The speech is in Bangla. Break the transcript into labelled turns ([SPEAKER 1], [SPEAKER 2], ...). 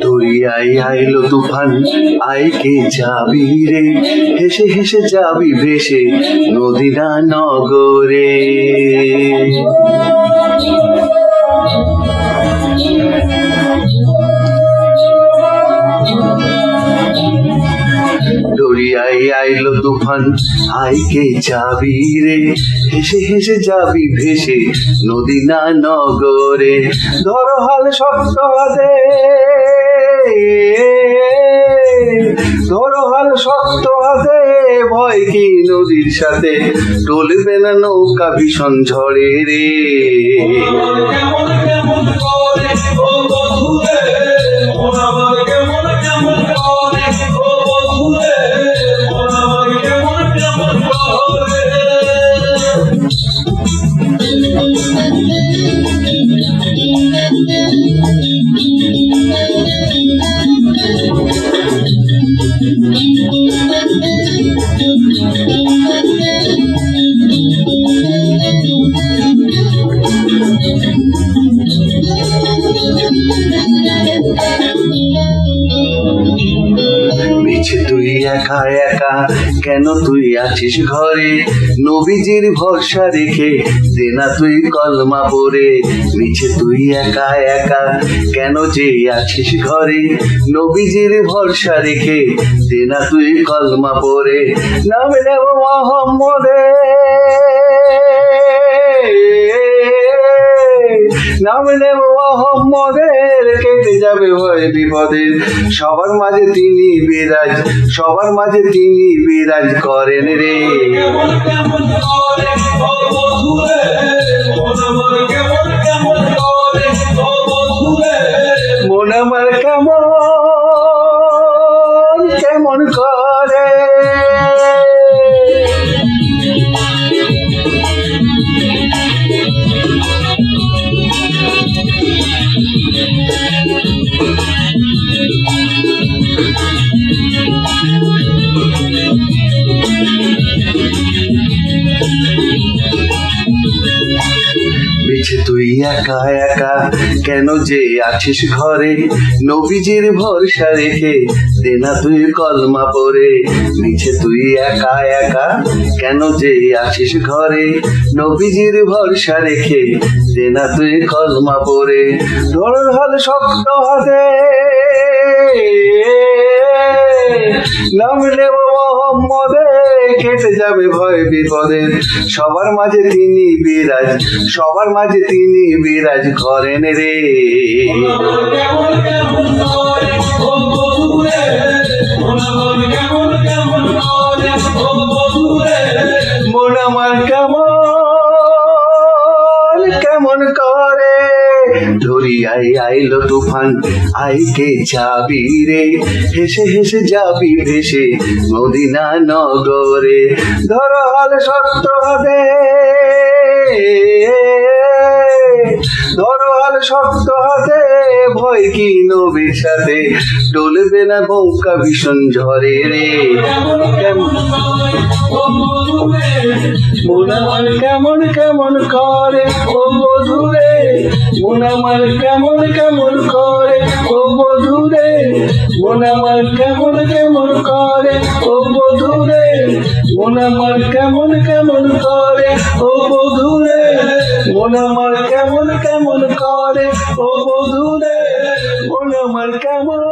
[SPEAKER 1] দরিয়াই আইলো তুফান আইকে যাবি রে? হেসে হেসে যাবি ভেসে নদীরা নগরে। তুফান আইকে যাবি রে? হেসে হেসে যাবি ভেসে নদী না নগরে। ধরো হাল শক্ত হাতে। ধরো হাল শক্ত হাতে। ভয় কি নদীর সাথে? টলবে না নৌকা ভীষণ ঝড়ে রে।
[SPEAKER 2] Thank
[SPEAKER 1] you. তুই একা একা। কেন তুই আছিস ঘরে? নবীজির ভরসা রেখে দেনা তুই কলমা পরে। মিছে তুই একা একা। কেন যে আছিস ঘরে? নবীজির ভরসা রেখে দেনা তুই কলমা পরে। নামে নেব মোহাম্মদে। নাম নেব মোহাম্মদের কেটে যাবে ভয় বিপদের সবার মাঝে তিনি বিরাজ, সবার মাঝে তিনি বিরাজ করেন রে।
[SPEAKER 2] মন আমার কেমন কেমন করে।
[SPEAKER 1] মিছে তুই একা একা কেন যে আছিস ঘরে? নবীজির ভরসা রেখে দেনা তুই কলমা পরে। নিচে তুই একা একা কেন যে আছিস ঘরে? নবীজির ভরসা রেখে দেনা তুই কলমা পরে। হাল শক্ত হাতে। নাম নেব মোহাম্মদে কেটে যাবে ভয় বিপদে। সবার মাঝে তিনি বিরাজ, সবার মাঝে তিনি বিরাজ করেন রে। দরিয়ায় আইলো তুফান আইকে যাবি রে? হেসে হেসে যাবি ভেসে মদিনা নগরে। ধরো হাল শক্ত হবে ধরো হাল শক্ত হাতে ভয় কি নবীর সাথে? ডলবে না নৌকা ভীষণ ঝরে রে।
[SPEAKER 2] কেমন কেমন
[SPEAKER 1] মন কেমন করে? ও মন আমার কেমন কেমন করে? ও বধুরে মন আমার কেমন কেমন করে? ও বধুরে মন আমার কেমন কেমন করে? ও বধুরে মন আমার কেমন কেমন করে? ও বধুরে মন আমার কেমন